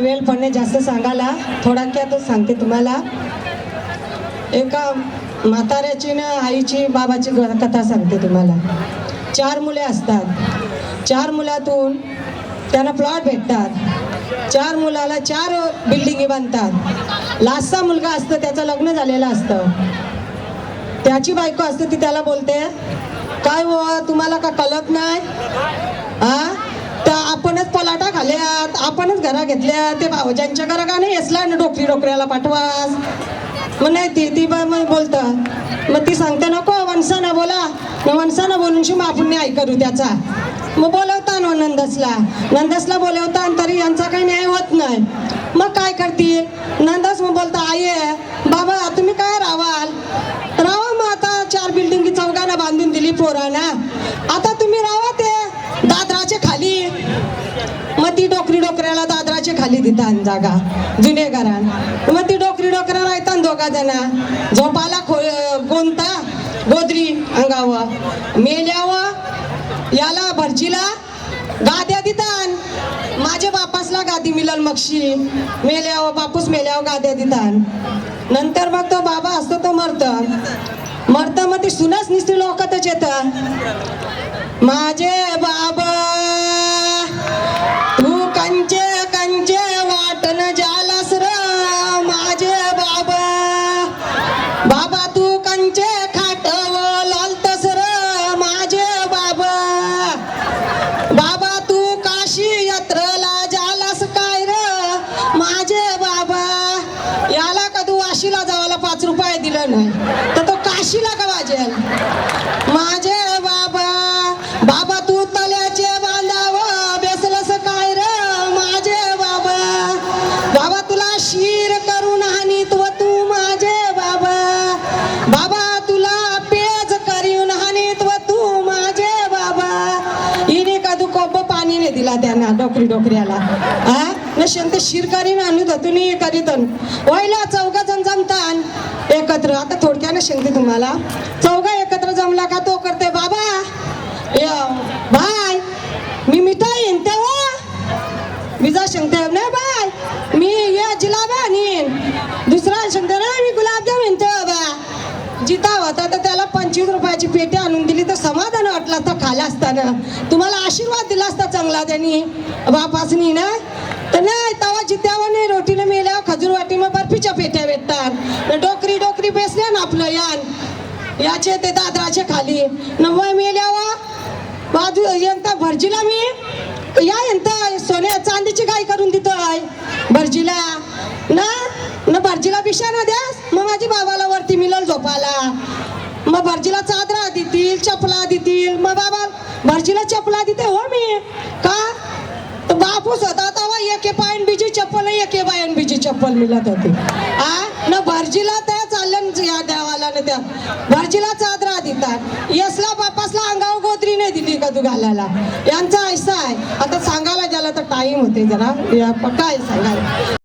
वेळ पण जास्त सांगायला. थोडक्यातच सांगते तुम्हाला. एका म्हाताऱ्याची ना आईची बाबाची कथा सांगते तुम्हाला. चार मुले असतात. चार मुलातून त्यांना प्लॉट भेटतात. चार मुलाला चार बिल्डिंगी बांधतात. लास्टचा मुलगा असतं त्याचं लग्न झालेलं असतं. त्याची बायको असते ती त्याला बोलते काय हो तुम्हाला का कळत नाही? हा तर आपणच पलाटा खाल्यात आपणच घरा घेतल्या ते भावजांच्या घरा का नाही असला ना डोकरी डोकऱ्याला पाठवास? मग नाही ती ती बा- मग बोलतं मग ती सांगते नको वंसानं बोला. मग वंसानं बोलून मग आपण न्याय करू त्याचा. मग बोलवता ना नंदसला. नंदसला बोलवता आणि तरी यांचा काही न्याय होत नाही. मग काय करते? नंदस मग बोलता आई बाबा तुम्ही काय रावाल? राहा मग आता चार बिल्डिंगी चौघांना बांधून दिली पोरांना आता तुम्ही राहा ते दादराचे खाली मग ती डोकरी डोकऱ्याला दादराचे खाली दितात जागा जुने घरान मग ती डोकरी डोकऱ्या राहतात दोघा जणा. झोपाला खो कोणता गोदरी अंगाव. मेल्याव याला भरजीला गाद्या दितान माझ्या बापासला गादी मिळल मक्षी. मेल्याव बापूस मेल्याव गाद्या दितान नंतर मग तो बाबा असतो तो मरत. मरत मग ती सुनच निसती लोकातच येत माझे नाही. तर तो काशीला का वाजेल? माझे बाबा बाबा तू तल्याचे बांधाव बेसलस काय र माझे बाबा? बाबा तुला शीर करून हानीत व तू माझे बाबा? बाबा तुला पेज करून हानीत व तू माझे बाबा? हिने का तू कोप पाणी नाही दिला त्यांना डोकरी डोकऱ्याला? नशेन ते शिरकारीन आणू तुम्ही करीतन वयला चौघा जण जमतान. एकत्र. आता थोडक्यानं सांगते तुम्हाला. चौघा एकत्र जमला का तो करते. बाबा य, बाय. मी मिठाई येईन तेव्हा हो. विजा शेंगते नाही बाय. मी या जिलाबा आणीन. दुसरा सांगते नाही मी गुलाबजाम येईन तेव्हा हो, बा जिता होता तर त्याला पंचवीस रुपयाची पेटी आणून दिली तर समाधान वाटलं असतं खाला असताना. तुम्हाला आशीर्वाद दिला असता चांगला त्यांनी. बापासनी ना? नाही तवा जित्यावर नाही रोटीनं मेल्यावर खजूर वाटी मग बर्फीच्या पेट्या भेटतात डोकरी डोकरी बेसल्या ना आपलं यान. याचे ते दादराचे खाली. नवय मेल्यावर बाजू यंता भरजीला मी या यंता सोन्या चांदीची गाय करून देतोय. भरजीला ना न भरजीला बिशाना द्यास मग माझी बाबाला वरती मिळल झोपाला. मग भरजीला चादरा देतील चपला देतील मग बाबा भरजीला चपला देते हो मी. का? बापूस होता तेव्हा एके पायन बीजी चप्पल एके पायन बीजी चप्पल मिळत होती. आ? न भरजीला त्या चालल्या न या देवाला न त्या भरजीला चादरा देतात यसला बापासला अंगाव गोत्री नाही दिली का तू घालायला? यांचा ऐसा आहे. आता सांगायला गेला तर टाइम होते जरा. या काय सांगायला.